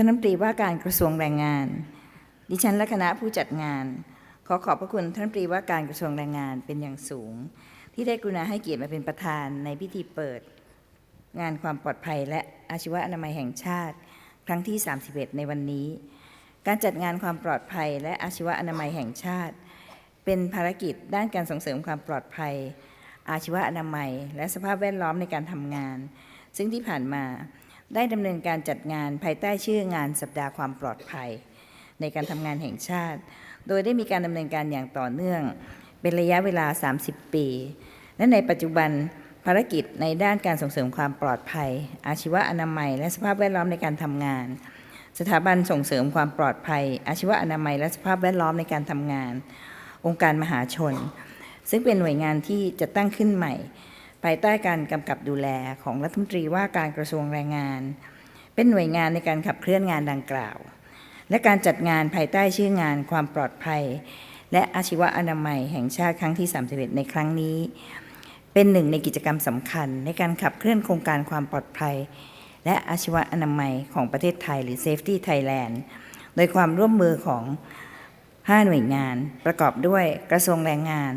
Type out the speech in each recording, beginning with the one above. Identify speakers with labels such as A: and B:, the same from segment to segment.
A: ท่านรัฐมนตรีว่าการกระทรวงแรงงาน ดิฉันและคณะผู้จัดงาน ขอขอบพระคุณท่านรัฐมนตรีว่าการกระทรวงแรงงานเป็นอย่างสูง ที่ได้กรุณาให้เกียรติมาเป็นประธานในพิธีเปิด งานความปลอดภัย และอาชีวะอนามัยแห่งชาติ ครั้งที่ 31 ในวันนี้ การจัดงานความปลอดภัย และอาชีวะอนามัยแห่งชาติ เป็นภารกิจด้านการส่งเสริมความปลอดภัย อาชีวะอนามัย และสภาพแวดล้อมในการทำงาน ซึ่งที่ผ่านมา ได้ดำเนินการจัดงานภายใต้ชื่องานสัปดาห์ความปลอดภัย ในการทำงานแห่งชาติ โดยได้มีการดำเนินการอย่างต่อเนื่อง เป็นระยะเวลา 30 ปี และในปัจจุบันภารกิจในด้านการส่งเสริมความปลอดภัย อาชีวะอนามัย และสภาพแวดล้อมในการทำงาน สถาบันส่งเสริมความปลอดภัย อาชีวะอนามัย และสภาพแวดล้อมในการทำงาน องค์การมหาชน ซึ่งเป็นหน่วยงานที่จะตั้งขึ้นใหม่ ภายใต้การกำกับดูแลของรัฐมนตรีว่าการกระทรวงแรงงาน เป็นหน่วยงานในการขับเคลื่อนงานดังกล่าว และการจัดงานภายใต้ชื่องานความปลอดภัย และอาชีวะอนามัยแห่งชาติครั้งที่ 31 ในครั้งนี้ เป็นหนึ่งในกิจกรรมสำคัญ ในการขับเคลื่อนโครงการความปลอดภัย และอาชีวะอนามัยของประเทศไทยหรือ Safety Thailand โดยความร่วมมือของ 5 หน่วยงาน ประกอบด้วยกระทรวงแรงงาน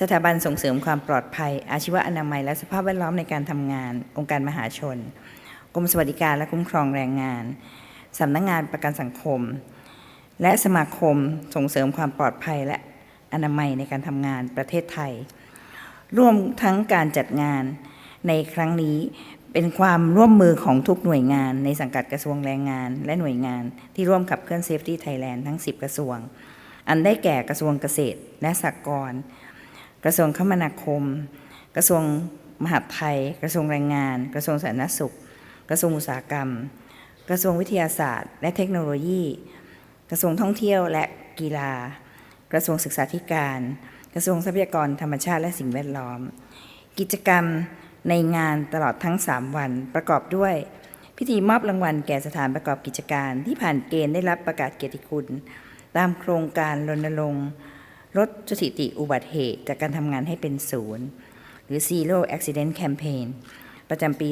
A: สถาบันส่งเสริมความปลอดภัย อาชีวะอนามัย และสภาพแวดล้อมในการทำงาน องค์การมหาชน กรมสวัสดิการและคุ้มครองแรงงานสำนักงงานประกันสังคม และสมาคมส่งเสริมความปลอดภัยและอนามัยในการทำงานประเทศไทย ร่วมทั้งการจัดงานในครั้งนี้เป็นความร่วมมือของทุกหน่วยงานในสังกัดกระทรวงแรงงาน และหน่วยงานที่ร่วมขับเคลื่อน Safety Thailand ทั้ง 10 กระทรวง อันได้แก่กระทรวงเกษตรและสหกรณ์ กระทรวงคมนาคม กระทรวงมหาดไทย กระทรวงแรงงาน กระทรวงสาธารณสุข กระทรวงอุตสาหกรรม กระทรวงวิทยาศาสตร์ และเทคโนโลยี กระทรวงท่องเที่ยวและกีฬา กระทรวงศึกษาธิการ กระทรวงทรัพยากรธรรมชาติและสิ่งแวดล้อม กิจกรรมในงานตลอดทั้ง 3 วันประกอบด้วย พิธีมอบรางวัลแก่สถานประกอบกิจการที่ผ่านเกณฑ์ได้รับประกาศเกียรติคุณ ตามโครงการรณรงค์ ลดสถิติอุบัติเหตุจากการทำงานให้เป็นศูนย์หรือ Zero Accident Campaign ประจำปี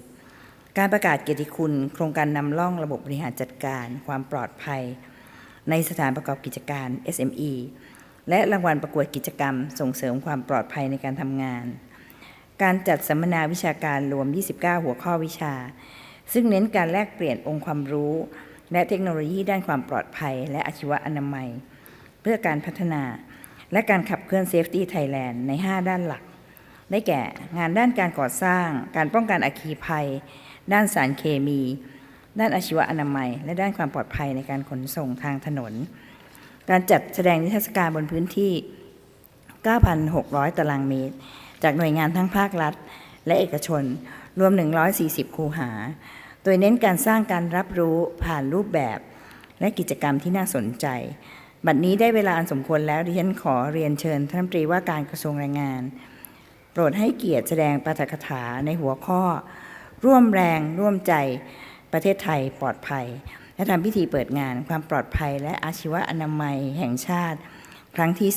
A: 2560 การประกาศเกียรติคุณ โครงการนำร่องระบบบริหารจัดการ ความปลอดภัย ในสถานประกอบกิจการ SME และรางวัลประกวดกิจกรรมส่งเสริมความปลอดภัยในการทำงาน การจัดสัมมนาวิชาการรวม 29 หัวข้อวิชา ซึ่งเน้นการแลกเปลี่ยนองค์ความรู้ และเทคโนโลยีด้านความปลอดภัย และอาชีวะอนามัย พื่อการพัฒนา และการขับเคลื่อน Safety Thailand ใน 5 ด้านหลัก ได้แก่งานด้านการก่อสร้าง การป้องกันอัคคีภัย ด้านสารเคมี ด้านอาชีวอนามัย และด้านความปลอดภัยในการขนส่งทางถนน การจัดแสดงนิทรรศการบนพื้นที่ 9,600 ตารางเมตร จากหน่วยงานทั้งภาครัฐ และเอกชน รวม 140 คูหา โดยเน้นการสร้างการรับรู้ผ่านรูปแบบ และกิจกรรมที่น่าสนใจ บัดนี้ได้เวลาอันสมควรแล้วดิฉันขอเรียนเชิญท่านรัฐมนตรีว่าการกระทรวงแรงงาน โปรดให้เกียรติแสดงปาฐกถาในหัวข้อ ร่วมแรงร่วมใจประเทศไทยปลอดภัย และทำพิธีเปิดงานความปลอดภัย และอาชีวะอนามัยแห่งชาติ ครั้งที่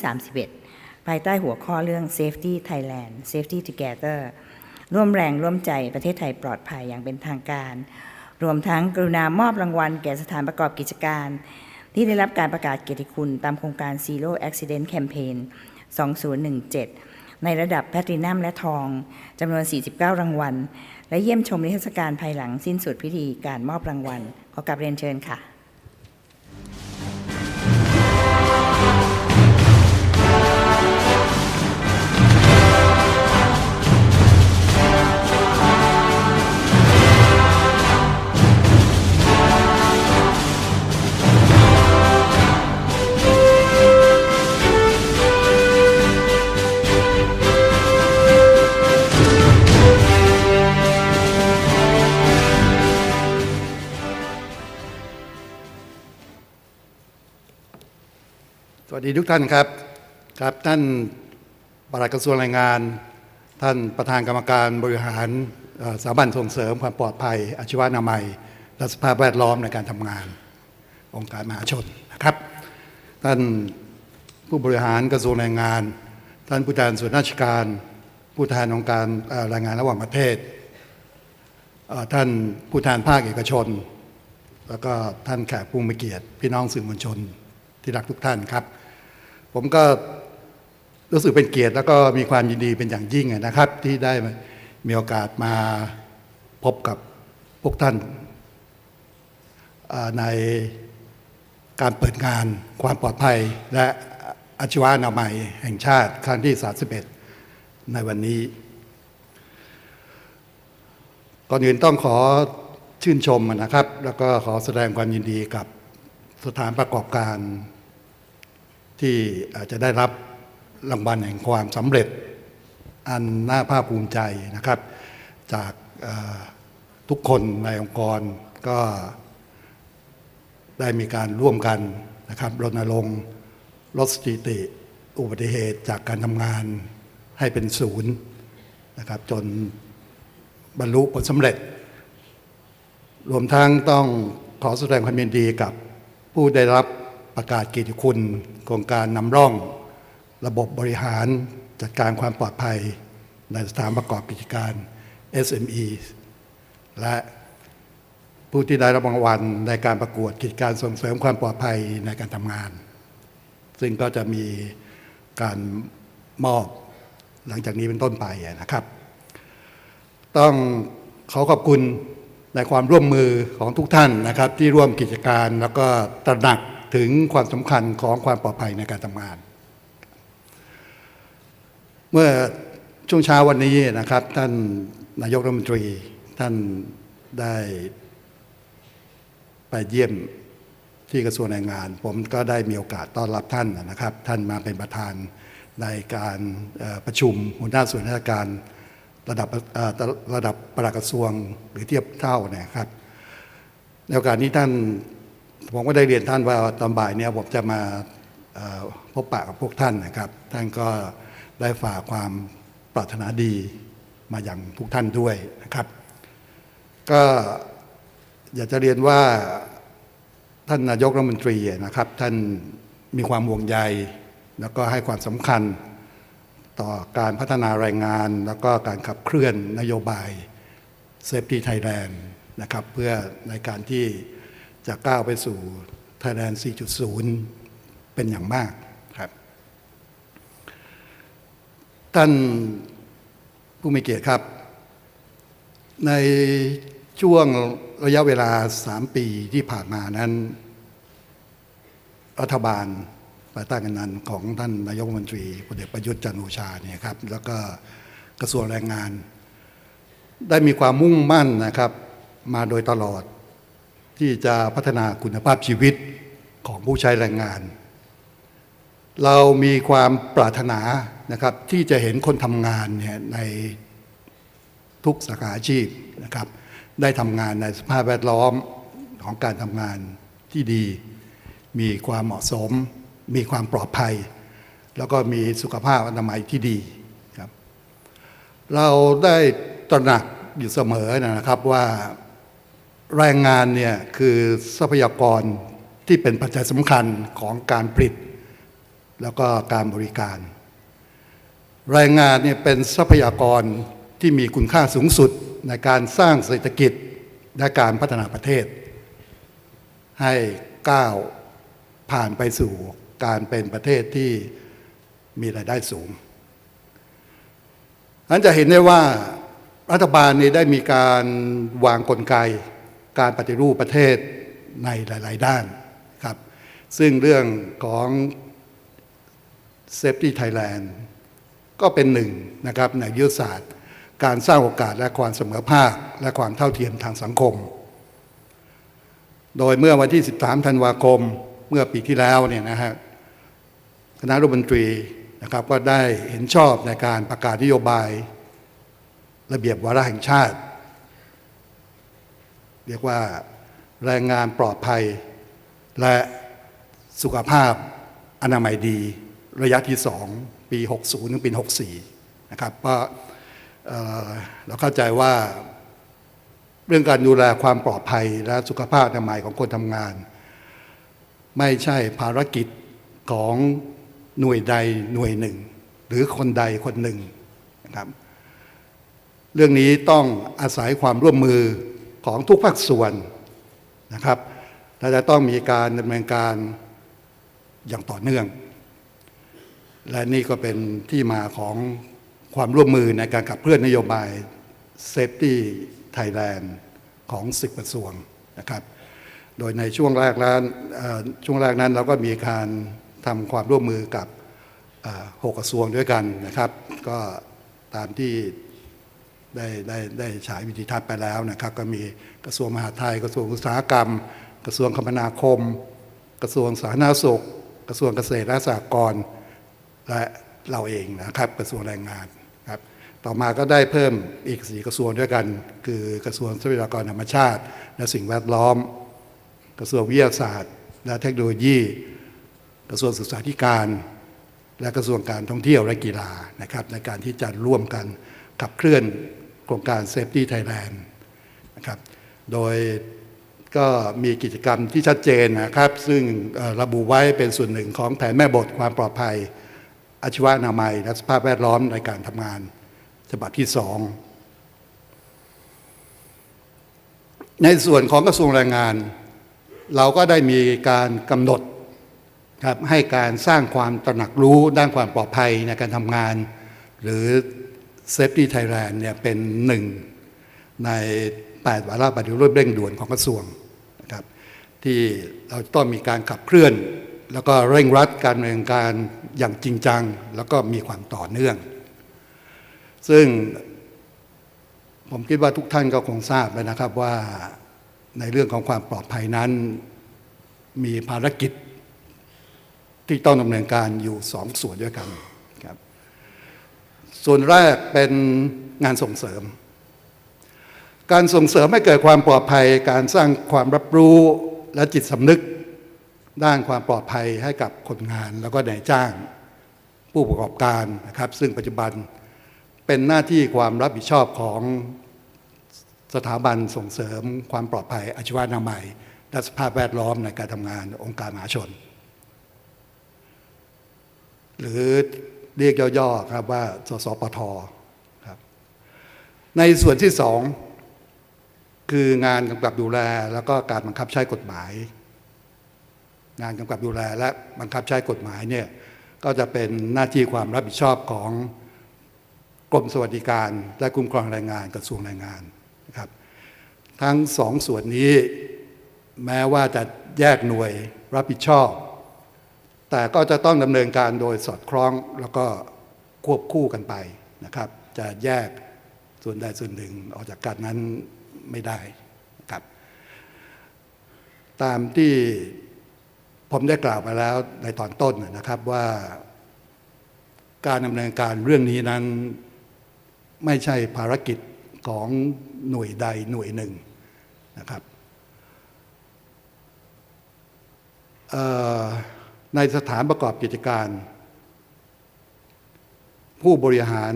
A: 31 ภายใต้หัวข้อเรื่อง Safety Thailand Safety Together ร่วมแรงร่วมใจประเทศไทยปลอดภัยอย่างเป็นทางการ รวมทั้งกรุณามอบรางวัลแก่สถานประกอบกิจการ ที่ได้รับการประกาศเกียรติคุณตามโครงการ Zero Accident Campaign 2017 ในระดับแพทรินัมและทองจำนวน 49 รางวัล และเยี่ยมชมนิทรรศการภายหลังสิ้นสุดพิธีการมอบรางวัล ขอกลับเรียนเชิญค่ะ
B: สวัสดีทุกท่านครับครับ ท่านปลัดกระทรวงแรงงาน ท่านประธานกรรมการบริหารสถาบันส่งเสริมความปลอดภัย อาชีวนามัย และสภาพแวดล้อมในการทำงาน องค์การมหาชนนะครับ ท่านผู้บริหารกระทรวงแรงงาน ท่านผู้แทนส่วนราชการ ผู้แทนองค์การแรงงานระหว่างประเทศ ท่านผู้แทนภาคเอกชน แล้วก็ท่านแขกผู้มีเกียรติ พี่น้องสื่อมวลชนที่รักทุกท่านครับ ผมก็รู้สึกเป็นเกียรติแล้วก็มีความยินดีเป็นอย่างยิ่งนะครับ ที่ได้มีโอกาสมาพบกับพวกท่านในการเปิดงานความปลอดภัย และอาชีวะนามัยแห่งชาติครั้งที่ 31 ในวันนี้ ก่อนอื่นต้องขอชื่นชมนะครับ แล้วก็ขอแสดงความยินดีกับสถานประกอบการ ที่อาจจะได้รับรางวัลแห่งความสำเร็จ อันน่าภาคภูมิใจนะครับ จากทุกคนในองค์กรก็ได้มีการร่วมกันนะครับรณรงค์ลดสถิติ อุบัติเหตุจากการทำงานให้เป็นศูนย์นะครับจนบรรลุผลสำเร็จ รวมทั้งต้องขอแสดงความยินดีกับผู้ได้รับ ประกาศเกียรติคุณโครงการนำร่อง ระบบบริหารจัดการความปลอดภัย ในสถานประกอบกิจการ SME และผู้ที่ได้รับรางวัลในการประกวดกิจการส่งเสริมความปลอดภัยในการทำงาน ซึ่งก็จะมีการมอบหลังจากนี้เป็นต้นไปนะครับ ต้องขอขอบคุณในความร่วมมือของทุกท่านนะครับ ที่ร่วมกิจการแล้วก็ตระหนัก ถึงความสำคัญของความปลอดภัยในการทำงาน เมื่อช่วงเช้าวันนี้นะครับ ท่านนายกรัฐมนตรีท่านได้ไปเยี่ยมที่กระทรวงแรงงาน ผมก็ได้มีโอกาสต้อนรับท่านนะครับ ท่านมาเป็นประธานในการประชุมหัวหน้าส่วนราชการระดับระดับปลัดกระทรวงหรือเทียบเท่านะครับในโอกาสนี้ท่าน ผมก็ได้เรียนท่านว่าตอนบ่ายเนี่ยผมจะมาพบปะกับพวกท่านนะครับ ท่านก็ได้ฝากความปรารถนาดีมาอย่างทุกท่านด้วยนะครับ ก็อยากจะเรียนว่าท่านนายกรัฐมนตรีนะครับ ท่านมีความห่วงใย แล้วก็ให้ความสำคัญต่อการพัฒนาแรงงาน แล้วก็การขับเคลื่อนนโยบาย Safety Thailand นะครับ เพื่อในการที่ จะก้าวไปสู่ Thailand 4.0 เป็นอย่างมากครับท่านผู้มีเกียรติครับ ในช่วงระยะเวลา 3 ปีที่ผ่านมานั้น รัฐบาลภายใต้การนำของท่านนายกรัฐมนตรีพลเอกประยุทธ์จันทร์โอชาเนี่ยครับ แล้วก็กระทรวงแรงงาน ได้มีความมุ่งมั่นนะครับ มาโดยตลอด ที่จะพัฒนาคุณภาพชีวิตของผู้ใช้แรงงาน เรามีความปรารถนานะครับที่จะเห็นคนทำงานเนี่ยในทุกสาขาอาชีพนะครับ ได้ทำงานในสภาพแวดล้อมของการทำงานที่ดี มีความเหมาะสม มีความปลอดภัย แล้วก็มีสุขภาพอนามัยที่ดีครับ เราได้ตระหนักอยู่เสมอนะครับว่า แรงงานเนี่ยคือทรัพยากรที่เป็นปัจจัยสำคัญของการผลิต แล้วก็การบริการ แรงงานเนี่ยเป็นทรัพยากรที่มีคุณค่าสูงสุดในการสร้างเศรษฐกิจและการพัฒนาประเทศ ให้ก้าวผ่านไปสู่การเป็นประเทศที่มีรายได้สูงนั้นจะเห็นได้ว่ารัฐบาลนี้ได้มีการวางกลไก การปฏิรูปประเทศในหลาย ๆ ด้านครับ ซึ่งเรื่องของ Safety Thailand ก็เป็นหนึ่งนะครับในยุทธศาสตร์ การสร้างโอกาสและความเสมอภาค และความเท่าเทียมทางสังคม โดยเมื่อวันที่ 13 ธันวาคมเมื่อปีที่แล้วเนี่ยนะฮะคณะรัฐมนตรีนะครับก็ได้เห็นชอบในการประกาศนโยบาย ระเบียบวาระแห่งชาติ เรียกว่าแรงงานปลอดภัย และสุขภาพอนามัยดี ระยะที่ 2 ปี 60 ถึงปี 64 นะครับเพราะเอ่อเราเข้าใจว่าเรื่องการดูแลความปลอดภัยและสุขภาพอนามัยของคนทำงาน ไม่ใช่ภารกิจของหน่วยใดหน่วยหนึ่ง หรือคนใดคนหนึ่งนะครับเรื่องนี้ต้องอาศัยความร่วมมือ ของทุกภาคส่วนนะครับและจะต้องมีการดำเนินการอย่างต่อเนื่อง และนี่ก็เป็นที่มาของความร่วมมือในการขับเคลื่อนนโยบาย Safety Thailand ของ10กระทรวงนะครับ โดยในช่วงแรกนั้นเอ่อช่วงแรกนั้นเราก็มีการทำความร่วมมือกับหกกระทรวงด้วยกันนะครับ ก็ตามที่ ได้ได้ได้ฉายวิธีทัศน์ไปแล้วนะครับ ก็มีกระทรวงมหาดไทย กระทรวงอุตสาหกรรม กระทรวงคมนาคม กระทรวงสาธารณสุข กระทรวงเกษตรและสหกรณ์และเราเองนะครับ กระทรวงแรงงานครับต่อมาก็ได้เพิ่มอีกสีกระทรวงด้วยกัน คือกระทรวงทรัพยากรธรรมชาติ และสิ่งแวดล้อม กระทรวงวิทยาศาสตร์ และเทคโนโลยี กระทรวงศึกษาธิการ และกระทรวงการท่องเที่ยวและกีฬานะครับในการที่จะร่วมกันขับเคลื่อน โครงการ Safety Thailand นะครับ โดยก็มีกิจกรรมที่ชัดเจนนะครับ ซึ่งระบุไว้เป็นส่วนหนึ่งของแผนแม่บทความปลอดภัย อาชีวะนามัย และสภาพแวดล้อมในการทำงาน ฉบับที่สองในส่วนของกระทรวงแรงงาน เราก็ได้มีการกำหนดครับให้การสร้างความตระหนักรู้ด้านความปลอดภัยในการทำงาน หรือ Safety Thailand เนี่ยเป็นหนึ่งใน 8 วาระปฏิรูปเร่งด่วนของกระทรวงนะครับที่เราต้องมีการขับเคลื่อน แล้วก็เร่งรัดการดำเนินการอย่างจริงจัง แล้วก็มีความต่อเนื่อง ซึ่งผมคิดว่าทุกท่านก็คงทราบแล้วนะครับว่าในเรื่องของความปลอดภัยนั้นมีภารกิจที่ต้องดำเนินการอยู่สองส่วนด้วยกัน ส่วนแรกเป็นงานส่งเสริม การส่งเสริมให้เกิดความปลอดภัย การสร้างความรับรู้และจิตสำนึก ด้านความปลอดภัยให้กับคนงานแล้วก็นายจ้าง ผู้ประกอบการนะครับ ซึ่งปัจจุบันเป็นหน้าที่ความรับผิดชอบของสถาบันส่งเสริมความปลอดภัยอาชีวนามัยและสภาพแวดล้อมในการทำงานองค์การมหาชน หรือ เรียกย่อๆครับว่าสสปทครับในส่วนที่สองคืองานกำกับดูแลแล้วก็การบังคับใช้กฎหมาย งานกำกับดูแลและบังคับใช้กฎหมายเนี่ยก็จะเป็นหน้าที่ความรับผิดชอบของกรมสวัสดิการ และคุ้มครองแรงงานกระทรวงแรงงานนะครับ ทั้งสองส่วนนี้แม้ว่าจะแยกหน่วยรับผิดชอบ แต่ก็จะต้องดำเนินการโดยสอดคล้องแล้วก็ควบคู่กันไปนะครับ จะแยกส่วนใดส่วนหนึ่งออกจากกันนั้นไม่ได้นะครับ ตามที่ผมได้กล่าวไปแล้วในตอนต้นนะครับว่าการดำเนินการเรื่องนี้นั้นไม่ใช่ภารกิจของหน่วยใดหน่วยหนึ่งนะครับเอ่อ ในสถานประกอบกิจการ ผู้บริหาร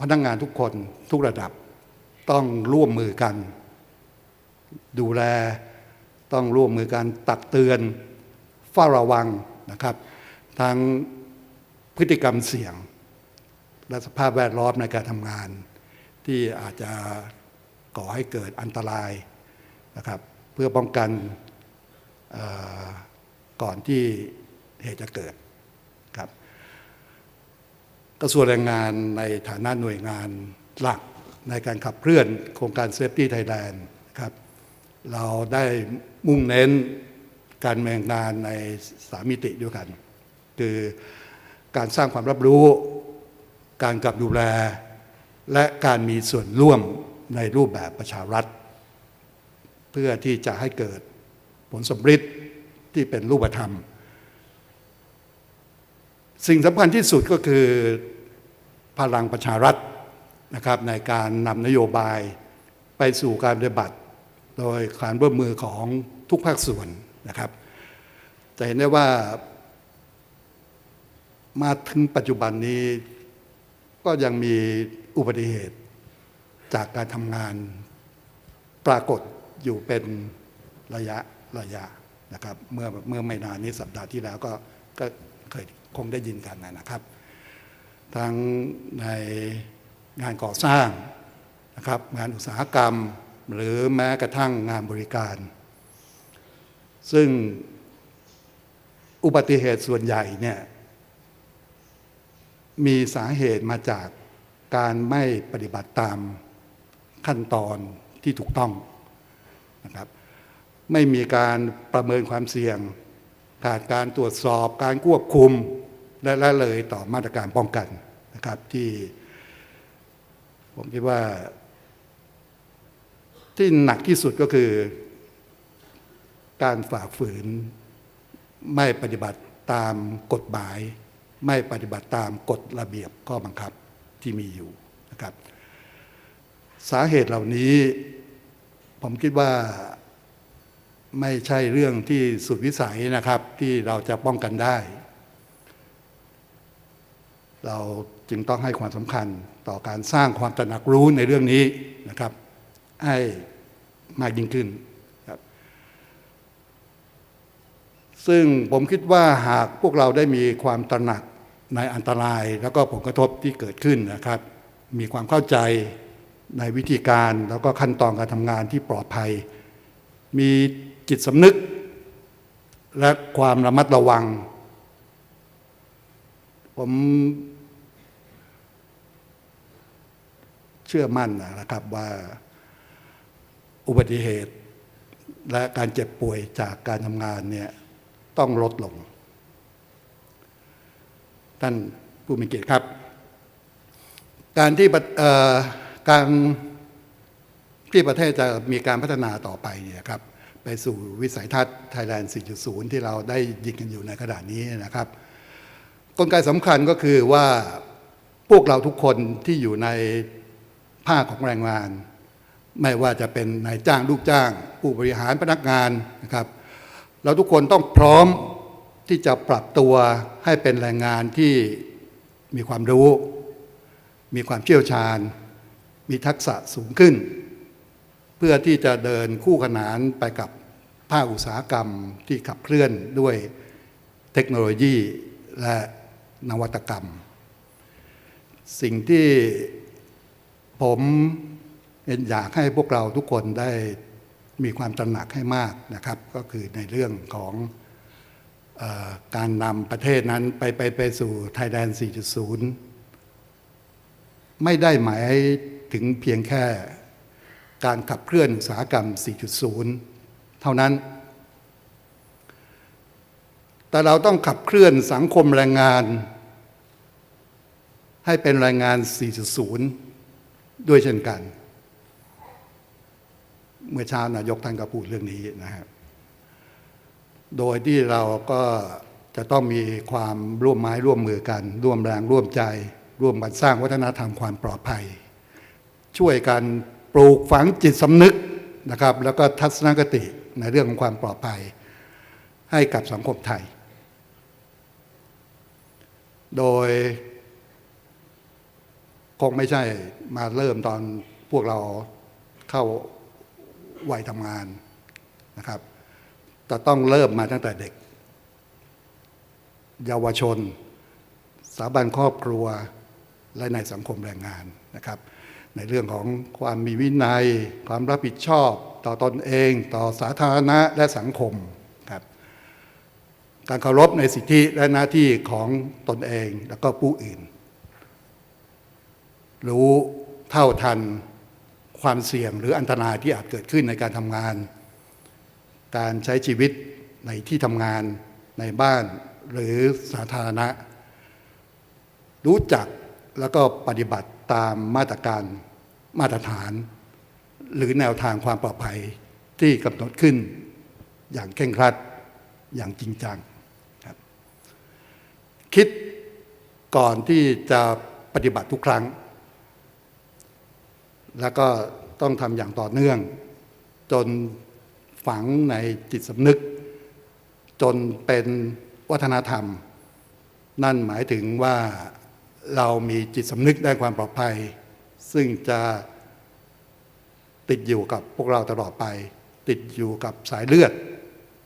B: พนักงงานทุกคนทุกระดับต้องร่วมมือกัน ดูแลต้องร่วมมือกันตักเตือนเฝ้าระวังนะครับทั้งพฤติกรรมเสี่ยง และสภาพแวดล้อมในการทำงาน ที่อาจจะก่อให้เกิดอันตรายนะครับ เพื่อป้องกันอ ก่อนที่เหตุจะเกิดครับ กระทรวงแรงงานในฐานะหน่วยงานหลักในการขับเคลื่อนโครงการ Safety Thailand ครับเราได้มุ่งเน้นการดำเนินงานในสามมิติด้วยกัน คือการสร้างความรับรู้ การกับดูแล และการมีส่วนร่วมในรูปแบบประชารัฐ เพื่อที่จะให้เกิดผลสำฤทธิ์ ที่เป็นรูปธรรม สิ่งสำคัญที่สุดก็คือพลังประชารัฐนะครับในการนำนโยบายไปสู่การปฏิบัติ โดยการร่วมมือของทุกภาคส่วนนะครับจะเห็นได้ว่ามาถึงปัจจุบันนี้ก็ยังมีอุบัติเหตุจากการทำงานปรากฏอยู่เป็นระยะระยะ นะครับเมื่อเมื่อไม่นานนี้สัปดาห์ที่แล้วก็ก็เคยคงได้ยินกันนะครับ ทั้งในงานก่อสร้างนะครับงานอุตสาหกรรมหรือแม้กระทั่งงานบริการ ซึ่งอุบัติเหตุส่วนใหญ่เนี่ยมีสาเหตุมาจากการไม่ปฏิบัติตามขั้นตอนที่ถูกต้องนะครับ ไม่มีการประเมินความเสี่ยง ขาดการตรวจสอบการควบคุมและละเลยต่อมาตรการป้องกันนะครับที่ ผมคิดว่า ที่หนักที่สุดก็คือ การฝ่าฝืน ไม่ปฏิบัติตามกฎหมาย ไม่ปฏิบัติตามกฎระเบียบข้อบังคับที่มีอยู่นะครับ สาเหตุเหล่านี้ ผมคิดว่า ไม่ใช่เรื่องที่สุดวิสัยนะครับที่เราจะป้องกันได้ เราจึงต้องให้ความสำคัญต่อการสร้างความตระหนักรู้ในเรื่องนี้นะครับ ให้มากยิ่งขึ้นครับซึ่งผมคิดว่าหากพวกเราได้มีความตระหนักในอันตรายแล้วก็ผลกระทบที่เกิดขึ้นนะครับ มีความเข้าใจในวิธีการแล้วก็ขั้นตอนการทำงานที่ปลอดภัย มี จิตสำนึก และความระมัดระวัง ผมเชื่อมั่นนะครับว่าอุบัติเหตุ และการเจ็บป่วยจากการทำงานเนี่ยต้องลดลง ท่านผู้มีเกียรติครับ การที่ประเอ่อการที่ประเทศจะมีการพัฒนาต่อไปเนี่ยครับ ไปสู่วิสัยทัศน์ Thailand 4.0 ที่เราได้ยินกันอยู่ในขณะนี้นะครับ กลไกสำคัญก็คือว่าพวกเราทุกคนที่อยู่ในภาคของแรงงาน ไม่ว่าจะเป็นนายจ้างลูกจ้าง ผู้บริหารพนักงานนะครับ เราทุกคนต้องพร้อมที่จะปรับตัวให้เป็นแรงงานที่มีความรู้ มีความเชี่ยวชาญ มีทักษะสูงขึ้น พื่อที่จะเดินคู่ขนานไปกับภาคอุตสาหกรรมที่ขับเคลื่อนด้วยเทคโนโลยีและนวัตกรรม สิ่งที่ผมอยากให้พวกเราทุกคนได้มีความตระหนักให้มากนะครับ ก็คือในเรื่องของอการนำประเทศนั้นไปไปไปสู่ Thailand 4.0 ไม่ได้หมายถึงเพียงแค่ การขับเคลื่อนอุตสาหกรรม 4.0 เท่านั้น แต่เราต้องขับเคลื่อนสังคมแรงงาน ให้เป็นแรงงาน 4.0 ด้วยเช่นกัน เมื่อเช้านายกท่านก็พูดเรื่องนี้นะครับโดยที่เราก็จะต้องมีความร่วมไม้ร่วมมือกัน ร่วมแรงร่วมใจ ร่วมกันสร้างวัฒนธรรมความปลอดภัย ช่วยกัน ปลูกฝังจิตสำนึกนะครับ แล้วก็ทัศนคติในเรื่องของความปลอดภัยให้กับสังคมไทย โดย คงไม่ใช่มาเริ่มตอนพวกเราเข้าวัยทำงานนะครับแต่ต้องเริ่มมาตั้งแต่เด็ก เยาวชน สถาบันครอบครัวและในสังคมแรงงานนะครับ ในเรื่องของความมีวินัย ความรับผิดชอบต่อตอนเอง ต่อสาธารณะและสังคมครับการเคารพในสิทธิและหน้าที่ของตนเองและก็ผู้อื่น รู้เท่าทันความเสี่ยงหรืออันตรายที่อาจเกิดขึ้นในการทำงาน การใช้ชีวิตในที่ทำงานในบ้านหรือสาธารณะ รู้จักแล้วก็ปฏิบัติ ตามมาตรการมาตรฐาน หรือแนวทางความปลอดภัยที่กำหนดขึ้นอย่างเคร่งครัดอย่างจริงจังครับคิดก่อนที่จะปฏิบัติทุกครั้ง แล้วก็ต้องทำอย่างต่อเนื่อง จนฝังในจิตสำนึก จนเป็นวัฒนธรรม นั่นหมายถึงว่า เรามีจิตสำนึกด้านความปลอดภัย ซึ่งจะติดอยู่กับพวกเราตลอดไป ติดอยู่กับสายเลือด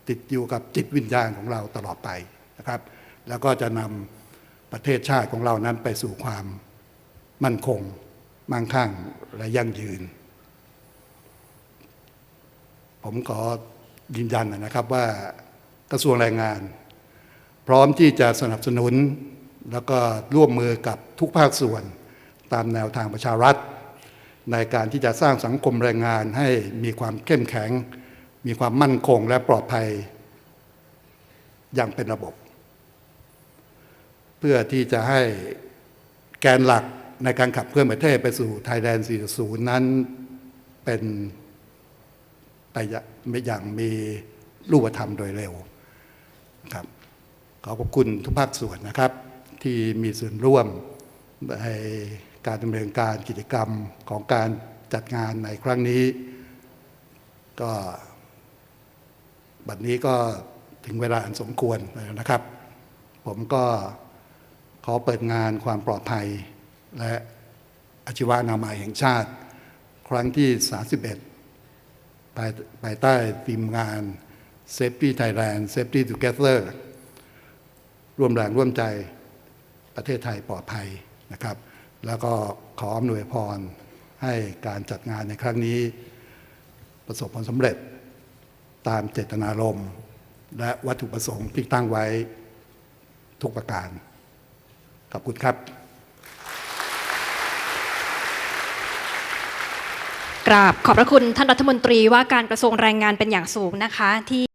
B: ติดอยู่กับจิตวิญญาณของเราตลอดไปนะครับ แล้วก็จะนำประเทศชาติของเรานั้นไปสู่ความมั่นคง มั่งคั่งและยั่งยืน ผมขอยืนยันนะครับว่ากระทรวงแรงงาน พร้อมที่จะสนับสนุน แล้วก็ร่วมมือกับทุกภาคส่วนตามแนวทางประชารัฐ ในการที่จะสร้างสังคมแรงงานให้มีความเข้มแข็ง มีความมั่นคงและปลอดภัย อย่างเป็นระบบ เพื่อที่จะให้แกนหลักในการขับเคลื่อนประเทศไปสู่ไทยแลนด์ 4.0 นั้นเป็นไปอย่างมีรูปธรรมโดยเร็วครับขอขอบคุณทุกภาคส่วนนะครับ ที่มีส่วนร่วมในการดำเนินการกิจกรรมของการจัดงานในครั้งนี้ ก็บัดนี้ก็ถึงเวลาอันสมควรแล้วนะครับ ผมก็ขอเปิดงานความปลอดภัย และอาชีวนามัยแห่งชาติ ครั้งที่ 31 ภายภายใต้ทีมงาน Safety Thailand Safety Together ร่วมแรงร่วมใจ ประเทศไทยปลอดภัยนะครับ แล้วก็ขออำนวยพรให้การจัดงานในครั้งนี้ ประสบผลสำเร็จตามเจตนารมณ์ และวัตถุประสงค์ที่ตั้งไว้ทุกประการ ขอบคุณครับ
C: กราบขอบพระคุณท่านรัฐมนตรีว่าการกระทรวงแรงงานเป็นอย่างสูงนะคะ ที่